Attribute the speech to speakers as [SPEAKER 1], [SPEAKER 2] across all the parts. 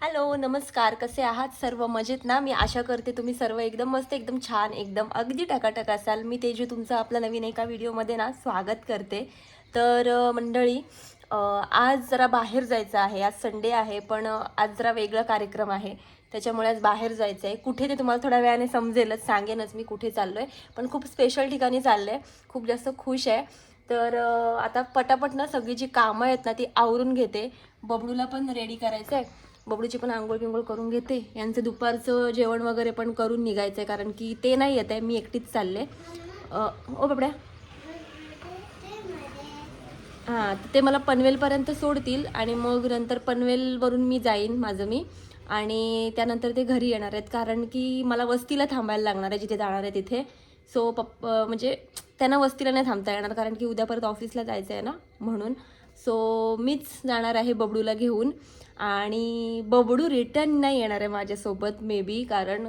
[SPEAKER 1] Hello नमस्कार. कसे आहात सर्व? मजेत ना? मी आशा करते तुम्ही सर्व एकदम मस्त एकदम छान एकदम अगदी टकाटक असाल. मी तेजू तुमचं आपलं नवीन एका व्हिडिओमध्ये ना स्वागत करते. तर मंडळी आज जरा बाहेर जायचं आहे. आज संडे आहे पण आज जरा वेगळा कार्यक्रम आहे. त्याच्यामुळे आज बाहेर जायचं आहे. कुठे ते तुम्हाला थोड्या वेळाने समजेलच सांगेनच मी कुठे चाललो आहे पण खूप स्पेशल ठिकाणी चाललं आहे खूप जास्त खुश आहे. तर आता पटापट ना सगळी जी कामं आहेत ना ती आवरून घेते. बबडूला पण रेडी करायचं आहे बबडूची पण आंघोळ बिंघोळ करून घेते. यांचं दुपारचं जेवण वगैरे पण करून निघायचं आहे कारण की ते नाही येत आहे. मी एकटीच चालले. ओ बबड्या. हां ते मला पनवेलपर्यंत सोडतील आणि मग नंतर पनवेलवरून मी जाईन माझं मी. आणि त्यानंतर ते घरी येणार आहेत कारण की मला वस्तीला थांबायला लागणार आहे जिथे जाणार आहे तिथे. सो पप्प म्हणजे त्यांना वस्तीला नाही थांबता येणार कारण की उद्या परत ऑफिसला जायचं आहे ना म्हणून. सो मीच जाणार आहे बबडूला घेऊन. आणि बबडू रिटर्न नाही येणार आहे माझ्यासोबत मे बी कारण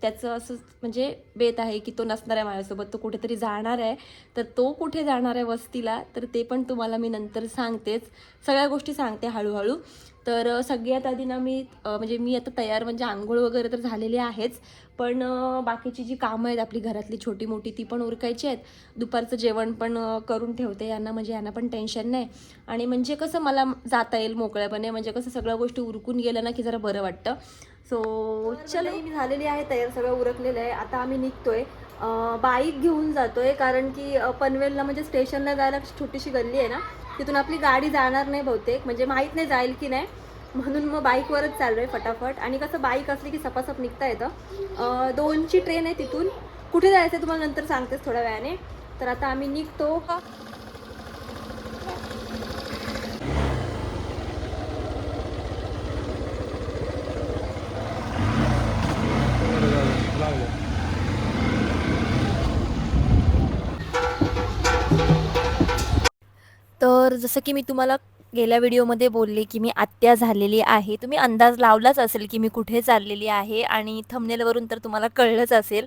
[SPEAKER 1] त्याचं असं म्हणजे बेत आहे की तो नसणार आहे माझ्यासोबत तो कुठेतरी जाणार आहे. तर तो कुठे जाणार आहे वस्तीला तर ते पण तुम्हाला मी नंतर सांगतेच. सगळ्या गोष्टी सांगते हळूहळू. तर सगळ्यात आधी ना मी म्हणजे मी आता तयार म्हणजे आंघोळ वगैरे तर झालेली आहेच. पण बाकीची जी कामं आहेत आपली घरातली छोटी मोठी ती पण उरकायची आहेत. दुपारचं जेवण पण करून ठेवते. यांना म्हणजे यांना पण टेन्शन नाही. आणि म्हणजे कसं मला जाता येईल मोकळ्यापणे. म्हणजे कसं सगळ्या गोष्टी उरकून गेल्या ना की जरा बरं वाटतं. सो चलो. मी झालेली आहे तयार. सगळं उरकलेलं आहे. आता आम्ही निघतोय. बाईक घेऊन जातोय कारण की पनवेलला म्हणजे स्टेशनला जायला छोटीशी गल्ली आहे ना तिथून आपली गाडी जाणार नाही बहुतेक म्हणजे माहीत नाही जाईल की नाही. म्हणून मग बाईकवरच चाललो आहे फटाफट. आणि कसं बाईक असली की सपासप निघता येतं. दोनची ट्रेन आहे तिथून. कुठे जायचं आहे तुम्हाला नंतर सांगतेस थोड्या वेळाने. तर आता आम्ही निघतो. तर जसं की मी तुम्हाला गेल्या व्हिडिओमध्ये बोलले की मी आत्या झालेली आहे. तुम्ही अंदाज लावलाच असेल की मी कुठे चाललेली आहे आणि थमनेलवरून तर तुम्हाला कळलंच असेल.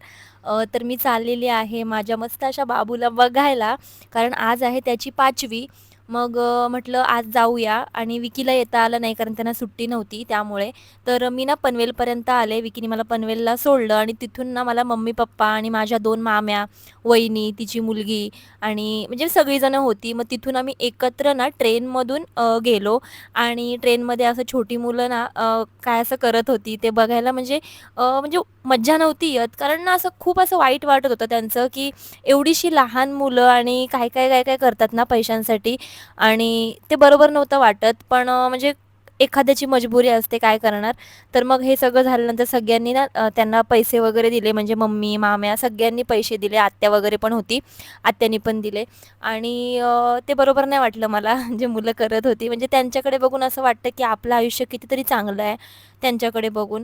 [SPEAKER 1] तर मी चाललेली आहे माझ्या मस्त अशा बाबूला बघायला कारण आज आहे त्याची पाचवी. मग अ, म्हटलं आज जाऊया आणि विकीला येता आलं नाही कारण त्यांना सुट्टी नव्हती त्यामुळे. तर मी ना पनवेलपर्यंत आले. विकीने मला पनवेलला सोडलं आणि तिथून ना मला मम्मी पप्पा आणि माझ्या दोन माम्या वहिनी तिची मुलगी आणि म्हणजे सगळीजणं होती. मग तिथून आम्ही एकत्र ना ट्रेनमधून अ, गेलो आणि ट्रेनमध्ये असं छोटी मुलं ना अ, काय असं करत होती ते बघायला म्हणजे अ, म्हणजे मज्जा नव्हती येत. कारण ना असं खूप असं वाईट वाटत होतं त्यांचं की एवढीशी लहान मुलं आणि काय काय काय काय करतात ना पैशांसाठी आणि ते बरोबर नव्हतं वाटत. पण म्हणजे एखाद्याची मजबुरी असते काय करणार? तर मग हे सगळं झाल्यानंतर सगळ्यांनी ना त्यांना पैसे वगैरे दिले. म्हणजे मम्मी माम्या सगळ्यांनी पैसे दिले. आत्या वगैरे पण होती. आत्यानी पण दिले. आणि ते बरोबर नाही वाटलं मला जे मुलं करत होती. म्हणजे त्यांच्याकडे बघून असं वाटतं की आपलं आयुष्य कितीतरी चांगलं आहे त्यांच्याकडे बघून.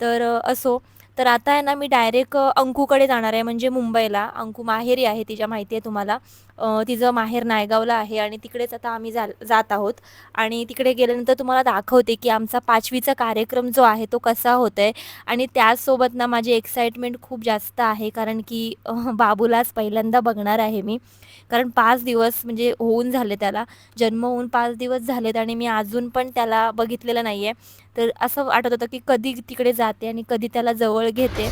[SPEAKER 1] तर असो. तर आता आहे ना मी डायरेक्ट अंकूकडे जाणार आहे म्हणजे मुंबईला. अंकू माहेरी आहे तिच्या माहिती आहे तुम्हाला. तिचं माहेर नायगावला आहे आणि तिकडेच आता आम्ही जा जात आहोत. आणि तिकडे गेल्यानंतर तुम्हाला दाखवते की आमचा पाचवीचा कार्यक्रम जो आहे तो कसा होत आहे आणि त्याचसोबत ना माझी एक्साइटमेंट खूप जास्त आहे कारण की बाबूलाच पहिल्यांदा बघणार आहे मी. कारण पाच दिवस म्हणजे होऊन झाले त्याला. जन्म होऊन पाच दिवस झालेत आणि मी अजून पण त्याला बघितलेलं नाही आहे तर असं वाटत होतं की कधी तिकडे जाते आणि कधी त्याला जवळ घेते.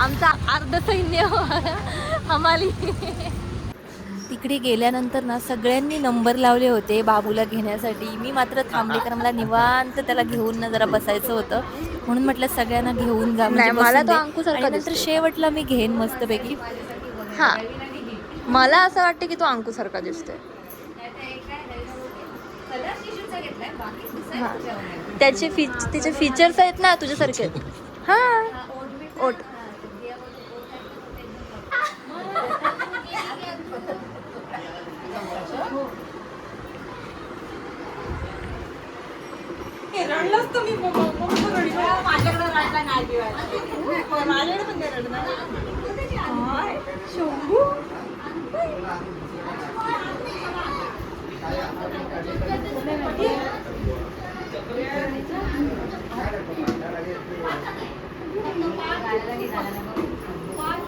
[SPEAKER 1] आमचा अर्ध सैन्य हमाली तिकडे गेल्यानंतर ना सगळ्यांनी नंबर लावले होते बाबूला घेण्यासाठी मी मात्र थांबले कारण मला निवांत त्याला घेऊन ना जरा बसायचं होतं म्हणून म्हटलं सगळ्यांना घेऊन जा म्हणजे
[SPEAKER 2] मला तो. अंकुसारखा
[SPEAKER 1] नंतर. शेवटला मी घेईन मस्तपैकी
[SPEAKER 2] हा मला असं वाटतं की तो अंकू सारखा दिसतोय. त्याचे फी तिचे फीचर्स आहेत ना तुझ्यासारखे. हा ओट रडलाच तुम्ही माझ्याकडे रडला नाही माझ्याकडे पण ते रडणार शंभू?
[SPEAKER 1] पाच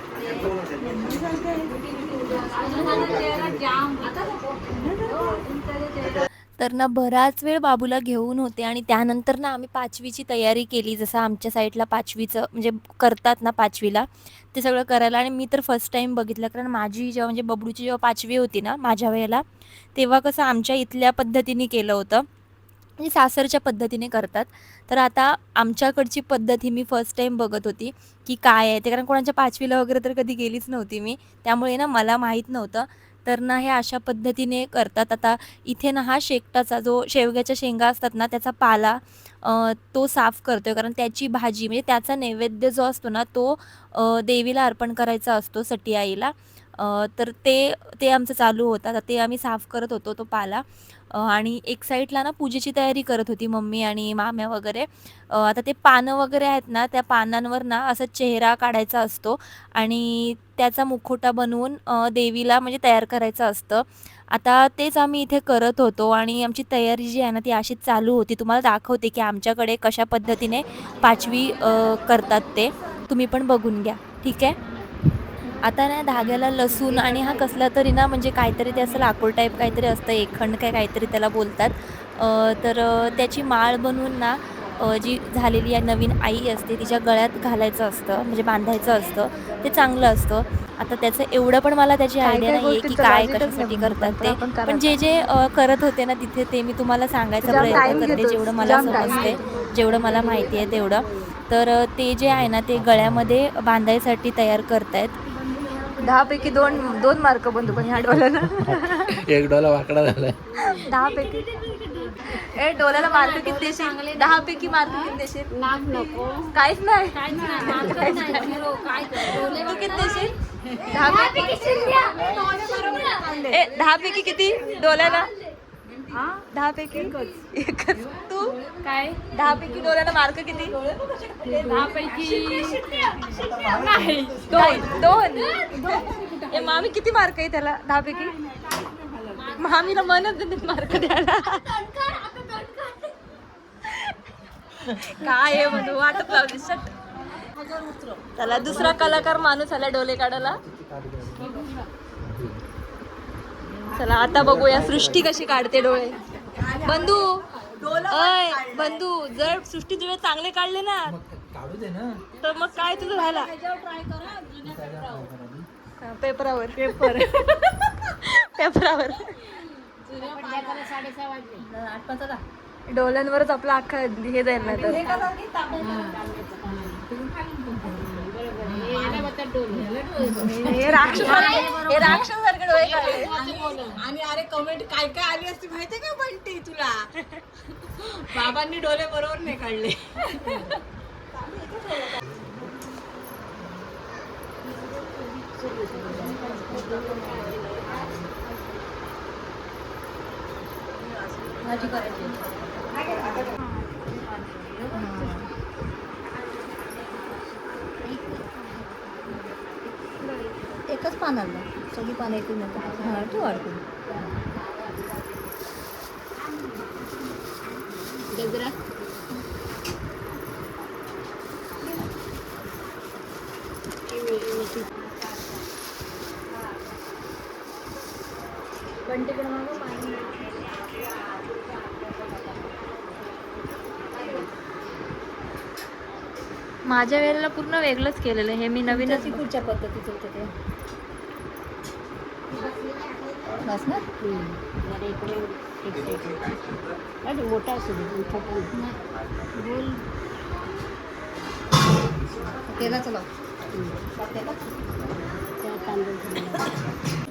[SPEAKER 1] तर ना बराच वेळ बाबूला घेऊन होते आणि त्यानंतर ना आम्ही पाचवीची तयारी केली जसं आमच्या साईडला पाचवीचं म्हणजे करतात ना पाचवीला ते सगळं करायला आणि मी तर फर्स्ट टाईम बघितलं कारण माझी जेव्हा म्हणजे बबडूची जेव्हा पाचवी होती ना माझ्या वेळेला तेव्हा कसं आमच्या इथल्या पद्धतीने केलं होतं. म्हणजे सासरच्या पद्धतीने करतात. तर आता आमच्याकडची पद्धत ही मी फर्स्ट टाईम बघत होती की काय आहे ते. कारण कोणाच्या पाचवीला वगैरे तर कधी गेलीच नव्हती मी. त्यामुळे ना मला माहीत नव्हतं. तर ना हे अशा पद्धतीने करतात. आता इथे ना हा शेकटाचा जो शेवग्याच्या शेंगा असतात ना त्याचा पाला तो साफ करतोय. कारण त्याची भाजी म्हणजे त्याचा नैवेद्य जो असतो ना तो देवीला अर्पण करायचा असतो सटी आईला. तर ते ते आमचं चालू होतं. आता ते आम्ही साफ करत होतो तो पाला. आणि एक साईडला ना पूजेची तयारी करत होती मम्मी आणि माम्या वगैरे. आता ते पानं वगैरे आहेत ना त्या पानांवर ना असा चेहरा काढायचा असतो आणि त्याचा मुखोटा बनवून देवीला म्हणजे तयार करायचं असतं. आता तेच आम्ही इथे करत होतो आणि आमची तयारी जी आहे ना ती अशीच चालू होती. तुम्हाला दाखवते की आमच्याकडे कशा पद्धतीने पाचवी करतात ते. तुम्ही पण बघून घ्या. ठीक आहे? आता ना धाग्याला लसूण आणि हा कसला तरी ना म्हणजे काहीतरी ते असं लाकूड टाईप काहीतरी असतं एकखंड काय काहीतरी त्याला बोलतात. तर त्याची माळ बनवून ना जी झालेली आहे नवीन आई असते तिच्या गळ्यात घालायचं असतं म्हणजे बांधायचं असतं ते चांगलं असतं. आता त्याचं एवढं पण मला त्याची आयडिया नाही आहे की काय कशासाठी करतात ते. पण जे जे करत होते ना तिथे ते मी तुम्हाला सांगायचा प्रयत्न करते जेवढं मला समजते जेवढं मला माहिती आहे तेवढं. तर ते जे आहे ना ते गळ्यामध्ये बांधायसाठी तयार करतायत.
[SPEAKER 2] दहा पैकी दोन दोन मार्क बंधू पण ह्या डोल्याला
[SPEAKER 3] एक डोला वाकडा झालाय
[SPEAKER 2] दहा पैकी ए डोल्याला मार्क किती देशील? दहा पैकी मार्क किती देशील?
[SPEAKER 4] लाख नको.
[SPEAKER 2] काहीच नाही. तू किती देशील? दहा पैकी ए दहा पैकी किती? डोल्याला दहा पैकी? एकच. तू?
[SPEAKER 4] काय?
[SPEAKER 2] दहा पैकी डोल्याला मार्क किती?
[SPEAKER 4] दहा पैकी नाही
[SPEAKER 2] दोन. दोन. ए मामी किती मार्क आहे त्याला? दहा पैकी? मामीला म्हणत नाही मार्क द्यायला. काय आहे म्हणून? वाटत लावली सट त्याला दुसरा कलाकार माणूस आला डोले काढायला. चला आता बघूया सृष्टी कशी काढते डोळे. बंधू अय बंधू जर सृष्टी डोळे चांगले काढले ना
[SPEAKER 3] काढू दे ना
[SPEAKER 2] तर मग काय तुझं झाला? हा, पेपरावर. पेपर. पेपरावर. डोल्यांवरच आपला अख्खा हे जाईल ना तर
[SPEAKER 4] याला बघतात डोले
[SPEAKER 2] हे राक्षस हे राक्षस सारखे डोळे काढले.
[SPEAKER 5] आणि अरे कमेंट काय काय आली असती माहितीये का बंटी तुला? बाबांनी डोले बरोबर नाही काढले.
[SPEAKER 2] एकच पान आणलं सगळी पानं ऐकून हा तू अडकून
[SPEAKER 4] गजरा.
[SPEAKER 2] माझ्या वेळेला पूर्ण वेगळंच केलेलं हे मी नवीनच
[SPEAKER 4] कुठच्या पद्धतीचं होतं ते.
[SPEAKER 2] बस ना?
[SPEAKER 4] एक अरे मोठा असू दे छोटा गोल
[SPEAKER 2] चला
[SPEAKER 4] तांदूळ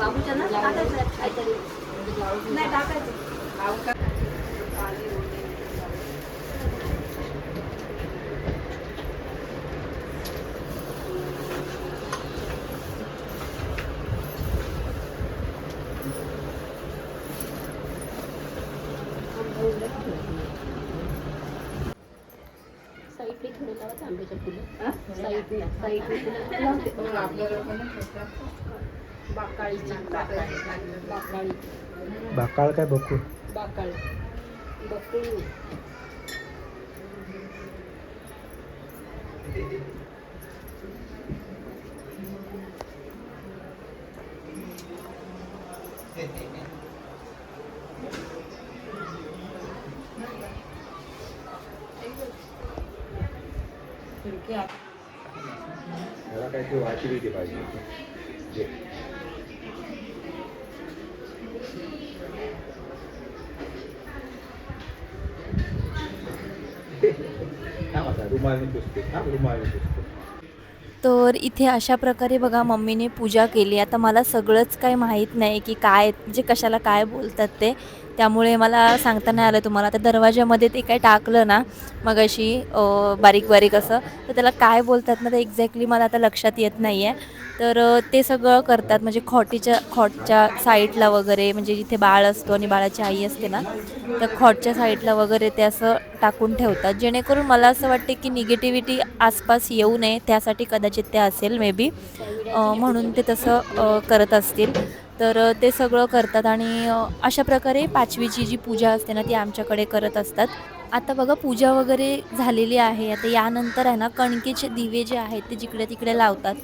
[SPEAKER 4] बाबूच्या ना? टाकायचं. काहीतरी. नाही टाकायचं. बाकाळी
[SPEAKER 3] बाकाळ काय बघू
[SPEAKER 4] बाकाळी बकळी
[SPEAKER 3] मला काहीतरी वाटी बिटी पाहिजे रुमालने
[SPEAKER 1] तर इथे अशा प्रकारे बघा मम्मीने पूजा केली. आता मला सगळंच काही माहीत नाही की काय म्हणजे कशाला काय बोलतात ते. त्यामुळे मला सांगता नाही आलं तुम्हाला. आता दरवाज्यामध्ये ते काय टाकलं ना मग अशी बारीक बारीक असं तर त्याला काय बोलतात ना ते एक्झॅक्टली मला आता लक्षात येत नाही आहे तर ते सगळं करतात. म्हणजे खॉटीच्या खॉटच्या साईडला वगैरे म्हणजे जिथे बाळ असतो आणि बाळाची आई असते ना त्या खॉटच्या साईडला वगैरे ते असं टाकून ठेवतात. जेणेकरून मला असं वाटते की निगेटिव्हिटी आसपास येऊ नये त्यासाठी कदाचित ते असेल मे बी म्हणून ते तसं करत असतील. तर ते सगळं करतात आणि अशा प्रकारे पाचवीची जी पूजा असते ना ती आमच्याकडे करत असतात. आता बघा पूजा वगैरे झालेली आहे. आता यानंतर आहे ना कणकेचे दिवे जे आहेत ते जिकडे तिकडे लावतात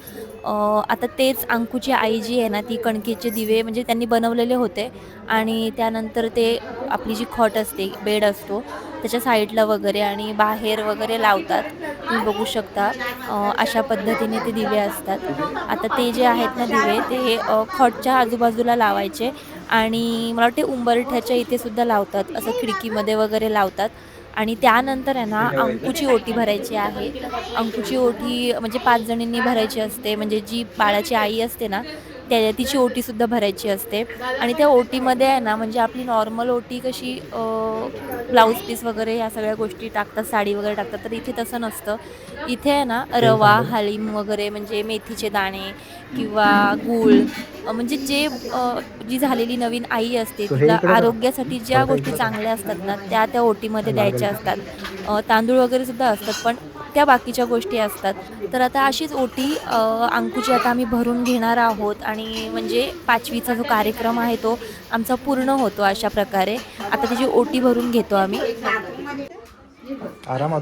[SPEAKER 1] आता तेच अंकुची आई जी आहे ना ती कणकेचे दिवे म्हणजे त्यांनी बनवलेले होते. आणि त्यानंतर ते आपली जी खॉट असते बेड असतो त्याच्या साईडला वगैरे आणि बाहेर वगैरे लावतात. तुम्ही बघू शकता. अशा पद्धतीने ते दिवे असतात. आता ते जे आहेत ना दिवे ते खॉटच्या आजूबाजूला लावायचे आणि मला वाटते उंबरठ्याच्या इथे सुद्धा लावतात. असं खिडकीमध्ये वगैरे लावतात. आणि त्यानंतर आहे ना अंकुची ओटी भरायची आहे. अंकुची ओटी म्हणजे पाच जणींनी भरायची असते. म्हणजे जी बाळाची आई असते ना त्या तिची ओटीसुद्धा भरायची असते आणि त्या ओटीमध्ये आहे ना म्हणजे आपली नॉर्मल ओटी कशी ब्लाऊज पीस वगैरे या सगळ्या गोष्टी टाकतात साडी वगैरे टाकतात तर इथे तसं नसतं इथे आहे ना रवा हलीम वगैरे म्हणजे मेथीचे दाणे किंवा गूळ म्हणजे जे जी झालेली नवीन आई असते तिला. आरोग्यासाठी ज्या गोष्टी चांगल्या असतात ना त्या त्या ओटीमध्ये. द्यायच्या असतात तांदूळ वगैरे सुद्धा असतात पण त्या बाकीच्या गोष्टी असतात. तर आता अशीच ओटी अंकुची आता आम्ही भरून घेणार आहोत आणि म्हणजे पाचवीचा जो कार्यक्रम आहे तो आमचा पूर्ण होतो अशा प्रकारे. आता त्याची ओटी भरून घेतो आम्ही.
[SPEAKER 3] आरामात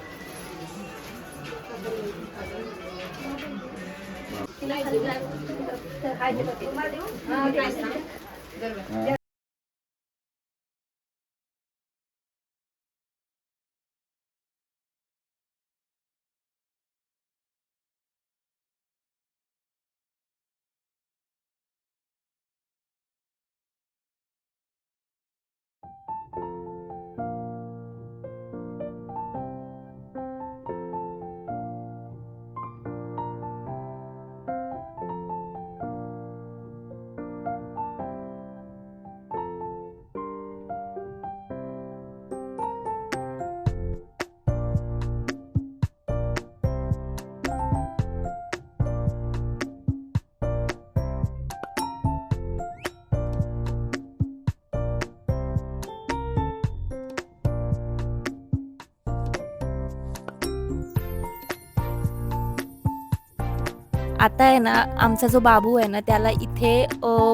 [SPEAKER 5] हा.
[SPEAKER 1] आता आहे ना आमचा जो बाबू आहे ना त्याला इथे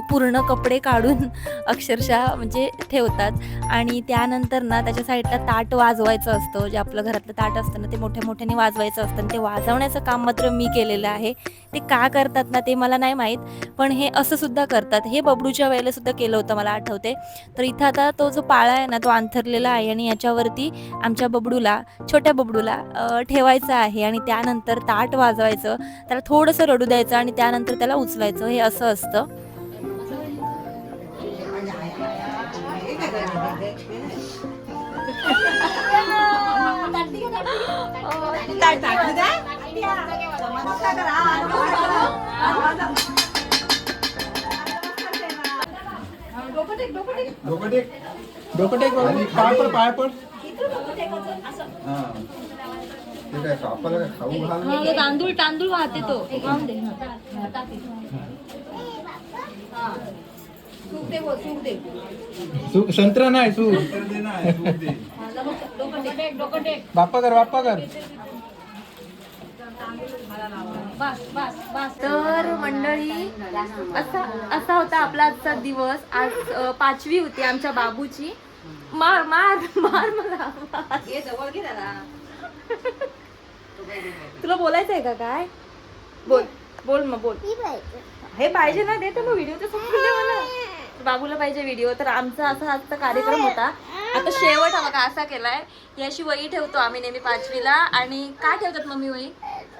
[SPEAKER 1] पूर्ण कपडे काढून अक्षरशः म्हणजे ठेवतात. आणि त्यानंतर ना त्याच्या साईडला ताट वाजवायचं असतं. जे आपलं घरातलं ताट असतं ना ते मोठ्या मोठ्याने वाजवायचं असतं. आणि ते वाजवण्याचं काम मात्र मी केलेलं आहे. ते का करतात ना ते मला नाही माहीत. पण हे असं सुद्धा करतात. हे बबडूच्या वेळेला सुद्धा केलं होतं मला आठवते तर इथं आता तो जो पाळा आहे ना तो अंथरलेला आहे. आणि याच्यावरती आमच्या बबडूला छोट्या बबडूला ठेवायचं आहे. आणि त्यानंतर ताट वाजवायचं. त्याला थोडंसं रडू द्यायचं आणि त्यानंतर त्याला उचलायचं. हे असं असतं.
[SPEAKER 3] डोकं टेक डोकं टेक. बाबा. पाय पड पाय पड. हा. ते काय कापाला काय खाऊ घाल
[SPEAKER 2] तांदूळ तांदूळ वाहते तो.
[SPEAKER 4] सूप दे बोल सूप दे.
[SPEAKER 3] सु- संत्रा नाही सू बाप्पा कर बाप्पा कर.
[SPEAKER 1] तर मंडळी असा असा होता आपला आजचा दिवस. आज अ, पाचवी होती आमच्या बाबूची. मार मार मार मला मार.
[SPEAKER 4] ये जवळ घे दादा
[SPEAKER 1] तुला बोलायचं आहे का काय? बोल बोल मग बोल. हे पाहिजे ना दे तर मग व्हिडिओ मला. बाबूला पाहिजे व्हिडिओ तर आमचा असा आजचा कार्यक्रम होता. आता शेवट हा बघा असा केलाय. ही अशी वही ठेवतो आम्ही नेहमी पाचवीला. आणि काय ठेवतात मम्मी वही?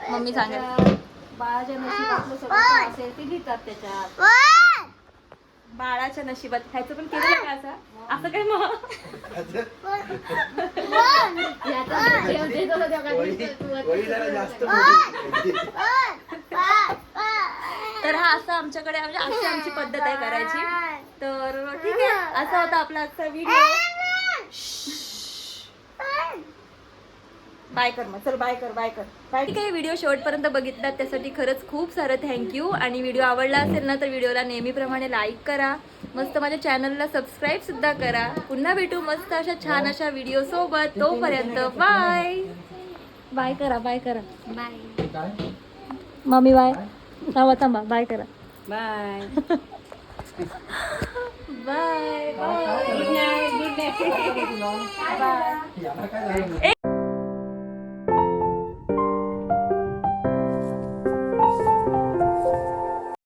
[SPEAKER 1] मम्मी सांगा
[SPEAKER 4] बाळाच्या नशिबातलं सगळं काय असेल ते लिहितात त्याच्यात.
[SPEAKER 1] बाळाच्या नशिबात. ह्याचं पण केलं का असं? असं काय मग? तर हा असं आमच्याकडे म्हणजे अशी आमची पद्धत आहे करायची. तर ठीक आहे असा होता आपला आजचा व्हिडिओ बाय कर मग. चल बाय कर बाय कर. बाय. ठीक आहे व्हिडिओ शेवटपर्यंत बघितलात त्यासाठी खरंच खूप सारं थँक्यू आणि व्हिडिओ आवडला असेल ना तर व्हिडिओला नेहमीप्रमाणे लाईक करा. मस्त माझ्या चॅनलला सबस्क्राईब सुद्धा करा. पुन्हा भेटू मस्त अशा छान अशा व्हिडिओ सोबत. तोपर्यंत बाय बाय करा बाय करा.
[SPEAKER 3] काय?
[SPEAKER 1] मम्मी बाय थांबा थांबा बाय करा.
[SPEAKER 4] Bye
[SPEAKER 1] bye bye
[SPEAKER 4] good night good night
[SPEAKER 3] झालं?